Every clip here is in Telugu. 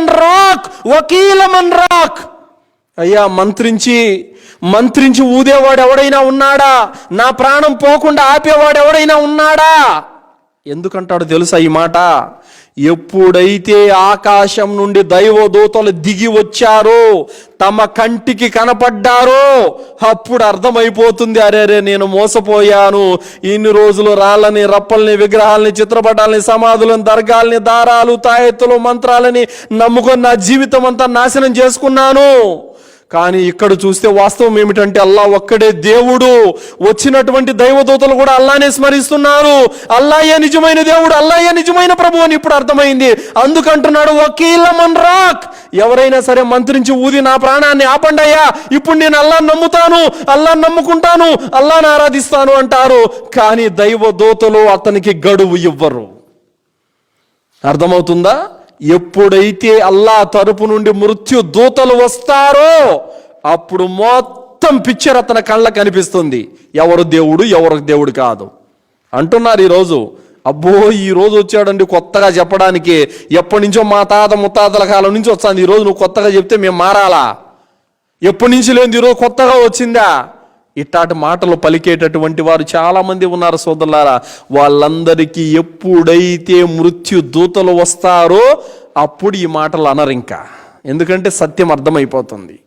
Mann rock వకీలమన్ rock. అయ్యా మంత్రించి మంత్రించి ఊదేవాడు ఎవడైనా ఉన్నాడా? నా ప్రాణం పోకుండా ఆపేవాడు ఎవడైనా ఉన్నాడా? ఎందుకంటాడు తెలుసా ఈ మాట? ఎప్పుడైతే ఆకాశం నుండి దైవదూతలు దిగి వచ్చారో తమ కంటికి కనపడ్డారో అప్పుడు అర్థమైపోతుంది అరే రే నేను మోసపోయాను. ఇన్ని రోజులు రాళ్ళని రప్పల్ని విగ్రహాలని చిత్రపటాలని సమాధులను దర్గాల్ని దారాలు తాయెత్తులు మంత్రాలని నమ్ముకొని నా జీవితం అంతా నాశనం చేసుకున్నాను. కానీ ఇక్కడ చూస్తే వాస్తవం ఏమిటంటే అల్లా ఒక్కడే దేవుడు. వచ్చినటువంటి దైవదూతలు కూడా అల్లానే స్మరిస్తున్నారు. అల్లాయే నిజమైన దేవుడు అల్లాయే నిజమైన ప్రభు అని ఇప్పుడు అర్థమైంది. అందుకంటున్నాడు వకీలమన్ రాక్ ఎవరైనా సరే మంత్రించి ఊది నా ప్రాణాన్ని ఆపండయ్యా. ఇప్పుడు నేను అల్లా నమ్ముతాను అల్లా నమ్ముకుంటాను అల్లాను ఆరాధిస్తాను అంటారు. కానీ దైవదూతలు అతనికి గడువు ఇవ్వరు. అర్థమవుతుందా? ఎప్పుడైతే అల్లా తరపు నుండి మృత్యు దూతలు వస్తారో అప్పుడు మొత్తం పిక్చర్ అతని కళ్ళ కనిపిస్తుంది ఎవరు దేవుడు ఎవరు దేవుడు కాదు. అంటున్నారు ఈరోజు అబ్బో ఈ రోజు వచ్చాడండి కొత్తగా చెప్పడానికి. ఎప్పటి నుంచో మా తాత ముత్తాతల కాలం నుంచి వస్తుంది. ఈ రోజు నువ్వు కొత్తగా చెప్తే మేము మారాలా? ఎప్పటి నుంచి లేని ఈరోజు కొత్తగా వచ్చిందా? ఇట్లాంటి మాటలు పలికేటటువంటి వారు చాలామంది ఉన్నారు సోదరులారా. వాళ్ళందరికీ ఎప్పుడైతే మృత్యు దూతలు వస్తారో అప్పుడు ఈ మాటలు అనరు ఇంకా. ఎందుకంటే సత్యం అర్థమైపోతుంది.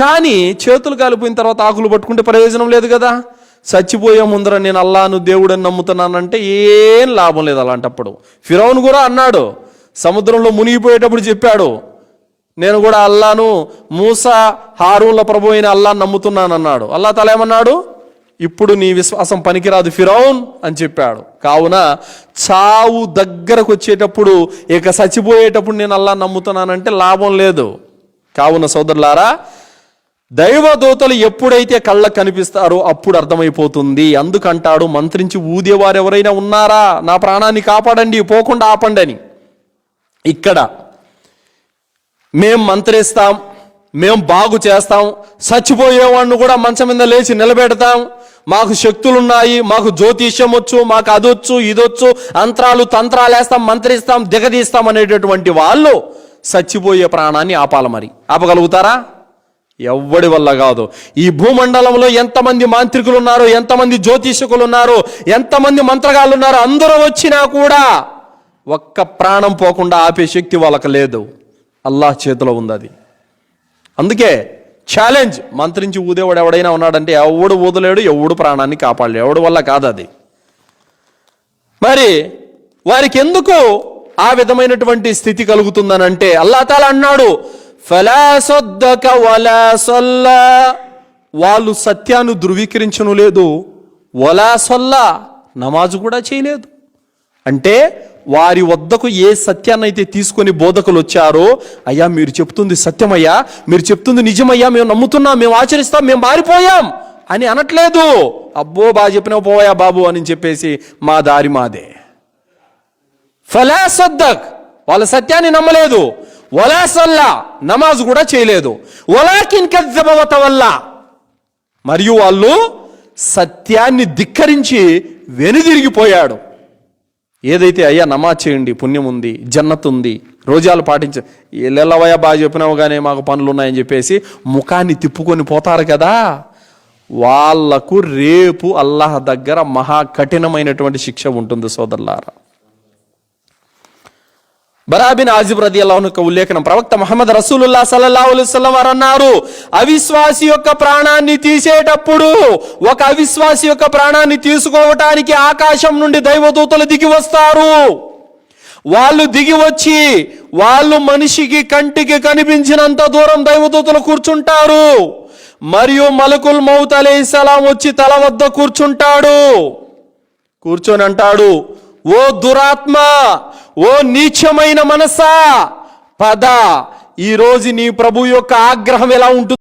కానీ చేతులు కాలిపోయిన తర్వాత ఆకులు పట్టుకుంటే ప్రయోజనం లేదు కదా. చచ్చిపోయే ముందర నేను అల్లాను దేవుడని నమ్ముతున్నానంటే ఏం లాభం లేదు అలాంటప్పుడు. ఫిరౌన్ కూడా అన్నాడు. సముద్రంలో మునిగిపోయేటప్పుడు చెప్పాడు. నేను కూడా అల్లాను మూసా హారూన్ల ప్రభు అయిన అల్లాను నమ్ముతున్నాను అన్నాడు అల్లా తల ఏమన్నాడు? ఇప్పుడు నీ విశ్వాసం పనికిరాదు ఫిరౌన్ అని చెప్పాడు. కావున చావు దగ్గరకు వచ్చేటప్పుడు ఇక చచ్చిపోయేటప్పుడు నేను అల్లా నమ్ముతున్నానంటే లాభం లేదు. కావున సోదరులారా దైవదూతలు ఎప్పుడైతే కళ్ళకు కనిపిస్తారో అప్పుడు అర్థమైపోతుంది. అందుకంటాడు మంత్రించి ఊదేవారు ఎవరైనా ఉన్నారా? నా ప్రాణాన్ని కాపాడండి పోకుండా ఆపండి అని ఇక్కడ మేం మంత్రిస్తాం మేం బాగు చేస్తాం చచ్చిపోయేవాడిని కూడా మంచం మీద లేచి నిలబెడతాం. మాకు శక్తులున్నాయి మాకు జ్యోతిష్యం వచ్చు మాకు అదొచ్చు ఇదొచ్చు అంత్రాలు తంత్రాలు వేస్తాం మంత్రిస్తాం దిగదీస్తాం అనేటటువంటి వాళ్ళు చచ్చిపోయే ప్రాణాన్ని ఆపాలి మరి. ఆపగలుగుతారా? ఎవ్వడి వల్ల కాదు. ఈ భూమండలంలో ఎంతమంది మాంత్రికులు ఉన్నారో ఎంతమంది జ్యోతిషకులు ఉన్నారో ఎంతమంది మంత్రగాళ్ళు ఉన్నారో అందరూ వచ్చినా కూడా ఒక్క ప్రాణం పోకుండా ఆపే శక్తి వాళ్ళకి లేదు. అల్లాహ్ చేతిలో ఉంది అది. అందుకే ఛాలెంజ్ మంత్రించి ఊదేవాడు ఎవడైనా ఉన్నాడంటే ఎవడు ఊదలేడు ఎవడు ప్రాణాన్ని కాపాడలేడు ఎవడు వల్ల కాదు అది. మరి వారికి ఎందుకు ఆ విధమైనటువంటి స్థితి కలుగుతుందనంటే అల్లా అన్నాడు వాళ్ళు సత్యాన్ని ధృవీకరించను లేదు వలా సొల్లా. నమాజు కూడా చేయలేదు. అంటే వారి వద్దకు ఏ సత్యాన్ని అయితే తీసుకొని బోధకులు వచ్చారో అయ్యా మీరు చెప్తుంది సత్యమయ్యా మీరు చెప్తుంది నిజమయ్యా మేము నమ్ముతున్నాం మేము ఆచరిస్తాం మేము మారిపోయాం అని అనట్లేదు. అబ్బో బాగా చెప్పినా పోయా బాబు అని చెప్పేసి మా దారి మాదే. ఫలా సద్దక్ వాళ్ళ సత్యాన్ని నమ్మలేదు. వలా సల్లా నమాజ్ కూడా చేయలేదు. వలాకిన్ కజ్జబవత వల్ల మరియు వాళ్ళు సత్యాన్ని ధిక్కరించి వెనుదిరిగిపోయాడు. ఏదైతే అయ్యా నమాజ్ చేయండి పుణ్యం ఉంది జన్నత్ ఉంది రోజాలు పాటించ ఎల్లెల్లవయ్యా బాగా చెప్పినావు కానీ మాకు పనులు ఉన్నాయని చెప్పేసి ముఖాన్ని తిప్పుకొని పోతారు కదా. వాళ్ళకు రేపు అల్లాహ్ దగ్గర మహా కఠినమైనటువంటి శిక్ష ఉంటుంది సోదరులారా. బరాబిన్ ఆజిబ్ రది అల్లాహ్ యొక్క ఉల్లేఖనం. ప్రవక్త మహమ్మద్ రసూలుల్లా సల్లల్లాహు అలైహి వారు అన్నారు అవిశ్వాసి యొక్క ప్రాణాన్ని తీసేటప్పుడు ఒక అవిశ్వాసి యొక్క ప్రాణాన్ని తీసుకోవటానికి ఆకాశం నుండి దైవదూతలు దిగి వస్తారు. వాళ్ళు దిగి వచ్చి వాళ్ళు మనిషికి కంటికి కనిపించినంత దూరం దైవదూతలు కూర్చుంటారు. మరియు మలకుల్ మౌత్ అలైహిస్సలాం వచ్చి తల వద్ద కూర్చుంటాడు. కూర్చొని అంటాడు ఓ దురాత్మ ఓ నీచమైన మనసా పద. ఈ రోజు నీ ప్రభు యొక్క ఆగ్రహం ఎలా ఉంటుంది